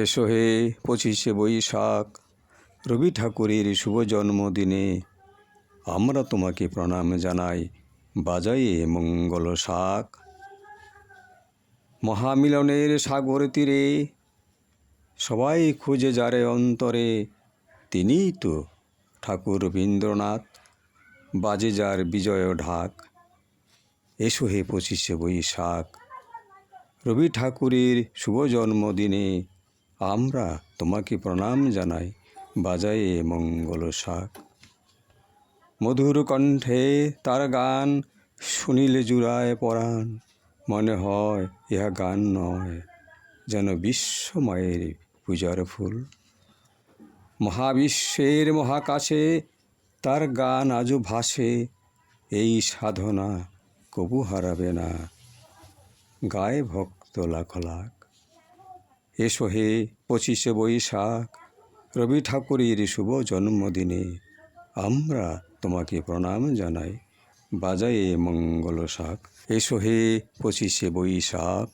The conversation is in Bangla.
এসো হে পঁচিশে বৈশাখ, রবি ঠাকুরের শুভ জন্মদিনে। আমরা তোমাকে প্রণাম জানাই বাজায়ে মঙ্গল শাক। মহামিলনের সাগর তীরে, সবাই খুঁজে যারে অন্তরে। তিনিই তো ঠাকুর রবীন্দ্রনাথ, বাজে যার বিজয় ঢাক। এসো হে পঁচিশে বৈশাখ, রবি ঠাকুরের শুভ জন্মদিনে। আমরা তোমাকে প্রণাম জানাই। বাজায়ে মঙ্গল শাক। মধুর কণ্ঠে তার গান শুনিলে জুড়ায় পরাণ। মনে হয় ইহা গান নয়, যেন বিশ্বময়ের পূজার ফুল। মহাবিশ্বের মহাকাশে তার গান আজও ভাসে, এই সাধনা কবু হারাবে না। গায়ে ভক্ত লাখ লাখ। এসো হে পঁচিশে বৈশাখ। রবি ঠাকুরের শুভ জন্মদিনে আমরা তোমাকে প্রণাম জানাই। বাজায়ে মঙ্গল শাক। এসো হে পঁচিশে বৈশাখ।